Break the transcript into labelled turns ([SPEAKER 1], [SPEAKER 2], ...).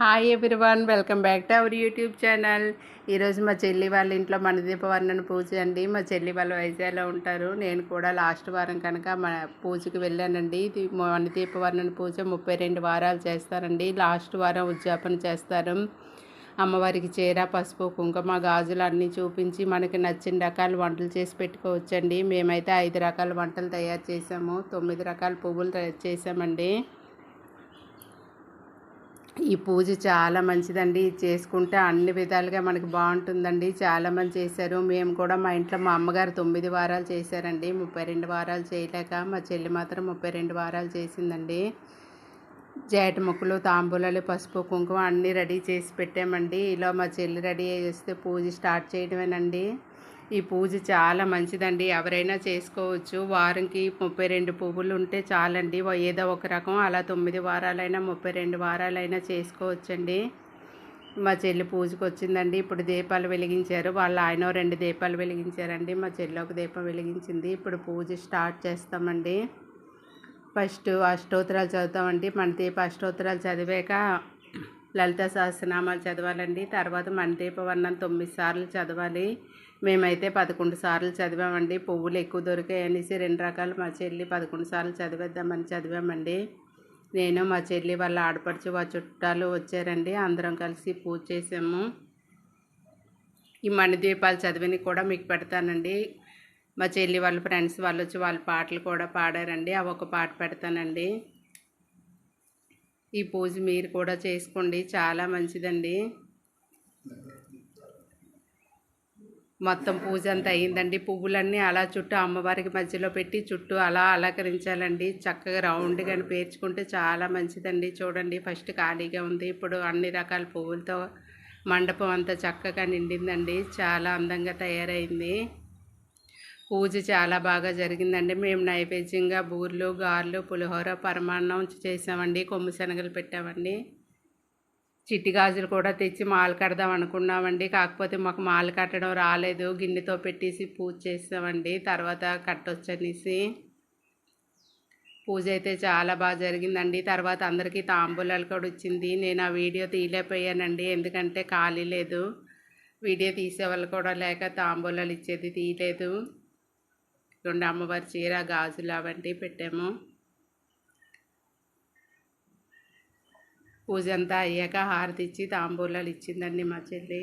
[SPEAKER 1] Hi everyone welcome back to our YouTube channel ఈరోజు మా చెల్లి వాళ్ళ ఇంట్లో మణిదీపవర్ణన పూజ అండి మా చెల్లి వాళ్ళు వైజాగ్లో ఉంటారు. నేను కూడా లాస్ట్ వారం కనుక మన పూజకి వెళ్ళానండి. ఇది మణిదీపవర్ణన పూజ ముప్పై రెండు వారాలు చేస్తారండి. లాస్ట్ వారం ఉద్యాపన చేస్తారు. అమ్మవారికి చీర పసుపు కుంకుమ గాజులు అన్నీ చూపించి మనకి నచ్చిన రకాల వంటలు చేసి పెట్టుకోవచ్చండి. మేమైతే ఐదు రకాల వంటలు తయారు చేసాము తొమ్మిది రకాల పువ్వులు తయారు చేసామండి ఈ పూజ చాలా మంచిదండి. ఇది చేసుకుంటే అన్ని విధాలుగా మనకి బాగుంటుందండి. చాలామంది చేశారు. మేము కూడా మా ఇంట్లో మా అమ్మగారు తొమ్మిది వారాలు చేశారండి. ముప్పై రెండు వారాలు చేయలేక మా చెల్లి మాత్రం ముప్పై రెండు వారాలు చేసిందండి. జాటి ముక్కలు తాంబూలాలు పసుపు కుంకుమ అన్నీ రెడీ చేసి పెట్టామండి. ఇలా మా చెల్లి రెడీ చేస్తే పూజ స్టార్ట్ చేయడమేనండి. ఈ పూజ చాలా మంచిదండి. ఎవరైనా చేసుకోవచ్చు. వారంకి ముప్పై రెండు పువ్వులు ఉంటే చాలండి. ఏదో ఒక రకం అలా తొమ్మిది వారాలైనా ముప్పై రెండు వారాలైనా చేసుకోవచ్చండి. మా చెల్లి పూజకు వచ్చిందండి. ఇప్పుడు దీపాలు వెలిగించారు. వాళ్ళ ఆయన రెండు దీపాలు వెలిగించారండి. మా చెల్లి ఒక దీపం వెలిగించింది. ఇప్పుడు పూజ స్టార్ట్ చేస్తామండి. ఫస్ట్ అష్టోత్తరాలు చదువుతామండి. మన దీప అష్టోత్తరాలు చదివాక లలిత సహస్రనామాలు చదవాలండి. తర్వాత మన దీప వర్ణం తొమ్మిది సార్లు చదవాలి. మేమైతే పదకొండు సార్లు చదివామండి. పువ్వులు ఎక్కువ దొరికాయి అనేసి రెండు రకాలు మా చెల్లి పదకొండు సార్లు చదివేద్దామని చదివామండి. నేను మా చెల్లి వాళ్ళ ఆడపడుచు వాళ్ళ చుట్టాలు వచ్చారండి. అందరం కలిసి పూజ చేసాము ఈ మణిదీపాలు చదివిని కూడా మీకు పెడతానండి. మా చెల్లి వాళ్ళ ఫ్రెండ్స్ వాళ్ళు వచ్చి వాళ్ళ పాటలు కూడా పాడారండి. అవి ఒక పాట పెడతానండి. ఈ పూజ మీరు కూడా చేసుకోండి. చాలా మంచిదండి. మొత్తం పూజ అంతా అయ్యిందండి. పువ్వులన్నీ అలా చుట్టూ అమ్మవారికి మధ్యలో పెట్టి చుట్టూ అలా అలంకరించాలండి. చక్కగా రౌండ్గా పేర్చుకుంటే చాలా మంచిదండి. చూడండి ఫస్ట్ ఖాళీగా ఉంది. ఇప్పుడు అన్ని రకాల పువ్వులతో మండపం అంతా చక్కగా నిండిందండి. చాలా అందంగా తయారైంది. పూజ చాలా బాగా జరిగిందండి. మేము నైవేద్యంగా బూర్లు గారెలు పులిహోర పరమాన్నం చేసామండి. కొమ్ము శనగలు పెట్టామండి. చిట్టి గాజులు కూడా తెచ్చి మాల కడదాం అనుకున్నామండి. కాకపోతే మాకు మాల కట్టడం రాలేదు. గిన్నెతో పెట్టేసి పూజ చేసామండి తర్వాత కట్టొచ్చనేసి పూజ అయితే చాలా బాగా జరిగిందండి. తర్వాత అందరికీ తాంబూలాలు కూడా వచ్చింది. నేను ఆ వీడియో తీయలేకపోయానండి. ఎందుకంటే ఖాళీ లేదు. వీడియో తీసేవాళ్ళు కూడా లేక తాంబూలాలు ఇచ్చేది తీయలేదు. రెండు అమ్మవారి చీర గాజులు అవంటి పెట్టాము. పూజ అంతా అయ్యాక హారతి ఇచ్చి తాంబూలాలు ఇచ్చిందండి మా చెల్లి.